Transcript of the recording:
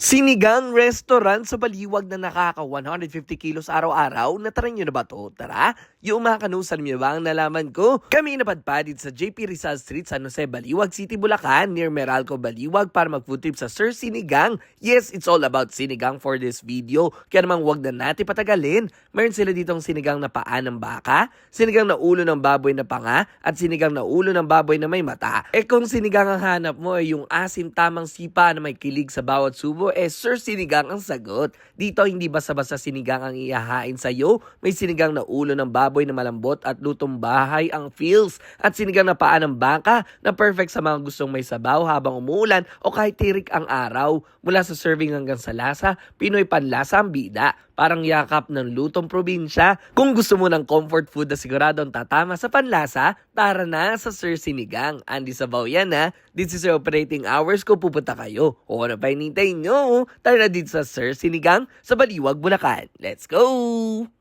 Sinigang restaurant sa Baliwag na nakaka 150 kilos araw-araw. Natry nyo na ba to? Tara, yung mga kanusan nyo ba ang nalaman ko? Kami napadpadid sa JP Rizal Street, San Jose, Baliwag City, Bulacan, near Meralco, Baliwag para mag-food trip sa Sir Sinigang. Yes, it's all about sinigang for this video. Kaya namang wag na natin patagalin. Meron sila ditong sinigang na paa ng baka, sinigang na ulo ng baboy na panga, at sinigang na ulo ng baboy na may mata. Eh kung sinigang ang hanap mo ay yung asim tamang sipa na may kilig sa bawat subo, eh Sir Sinigang ang sagot. Dito hindi basta-basta sinigang ang ihahain sa'yo. May sinigang na ulo ng baboy na malambot at lutong bahay ang feels. At sinigang na paa ng baka na perfect sa mga gustong may sabaw habang umuulan o kahit tirik ang araw. Mula sa serving hanggang sa lasa, Pinoy panlasa ang bida. Parang yakap ng lutong probinsya. Kung gusto mo ng comfort food na siguradong tatama sa panlasa, tara na sa Sir Sinigang. Andy Sabaw yan ha. This is your operating hours ko pupunta kayo. O ano pa hinintay nyo? Tara na dito sa Sir Sinigang sa Baliwag, Bulacan. Let's go!